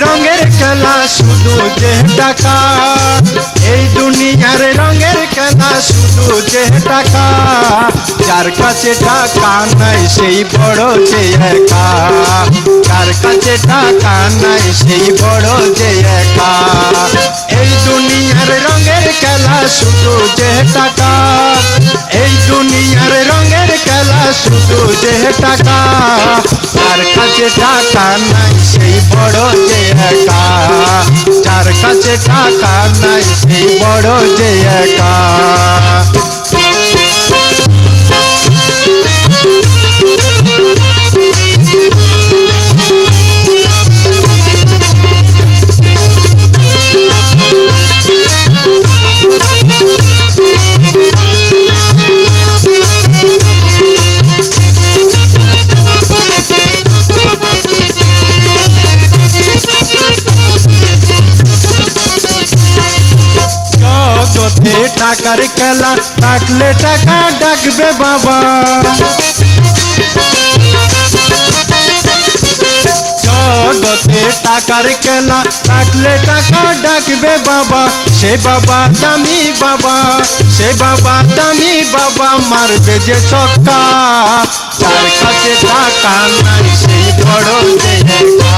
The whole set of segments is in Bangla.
রঙের খেলা শুধু যে টাকা। এই দুনিয়ার রঙের খেলা শুধু যে টাকা। যার কাছে টাকা নাই, সেই বড় যে একা। যার কাছে টাকা নাই, সেই বড় যে একা। এই দুনিয়ার রঙের খেলা শুধু যে টাকা। এই দুনিয়ার রঙের খেলা শুধু যে টাকা। যার কাছে টাকা নাই সেই বড় যে একা যার কাছে টাকা নাই সেই বড় যে একা টাকার খেলা থাকলে টাকা ডাকবে বাবা জগতে টাকার খেলা থাকলে টাকা ডাকবে বাবা সে বাবা দামি বাবা সে বাবা দামি বাবা মারবে যে ছক্কা যার কাছে টাকা নাই সেই বড় যে একা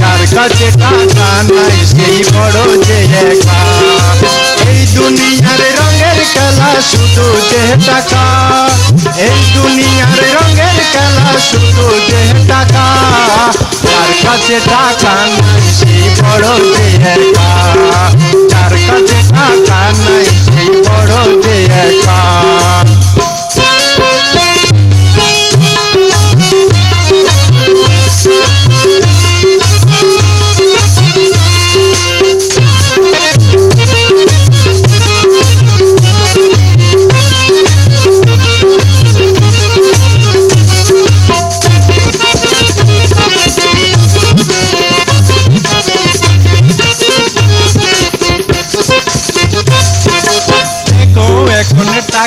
যার কাছে টাকা নাই সেই বড় যে একা শুধু যে টাকা এই দুনিয়ার রঙের খেলা শুধু যে টাকা যার কাছে টাকা নাই, সে বড় যে একা যার কাছে টাকা নাই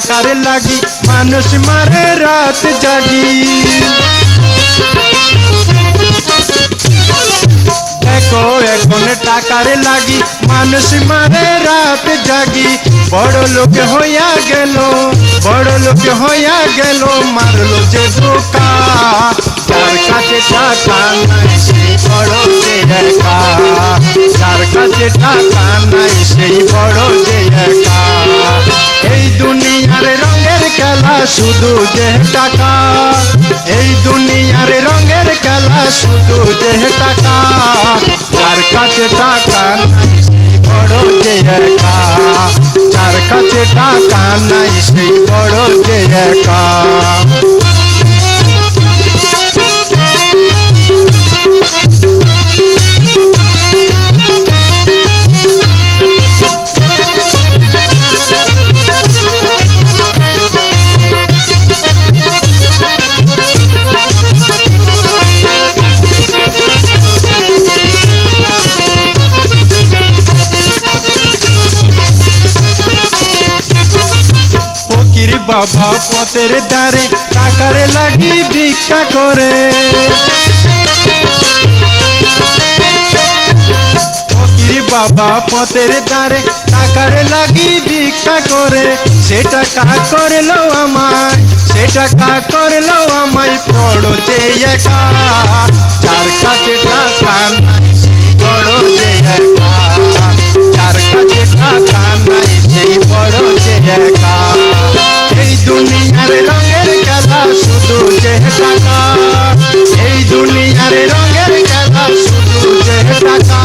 টাকার লাগি, মানুষ মারে রাত জাগি। এখন টাকার লাগি, মানুষ মারে রাত জাগি। বড় লোক হইয়া গেল, বড় লোক হইয়া গেল, মারলো যে ধোকা যার কাছে টাকা নাই সেই বড় যে একা। যার কাছে টাকা নাই, সেই বড় যে একা। এই খেলা শুধু যে টাকা, এই দুনিয়ার রঙের খেলা শুধু যে টাকা। যার কাছে টাকা নাই বড় যে একা। যার কাছে টাকা নাই, সেই বড় যে একা। বাবা পথের দ্বারে টাকার লাগি ভিক্ষা করে। বাবা পথের দ্বারে টাকার লাগি ভিক্ষা করে। সেটা কা করল আমায় সেটা কা করল আমায়, পড়ো যে একা। যার কাছে টাকা টাকা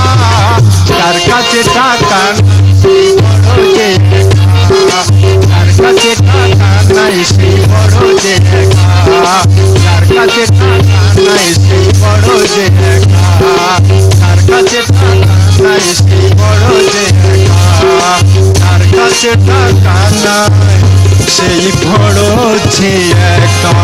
যার কাছে টাকা যার কাছে টাকা নাই, সেই বড় যে একা কাছে টাকা নাই নাই, সেই বড় একা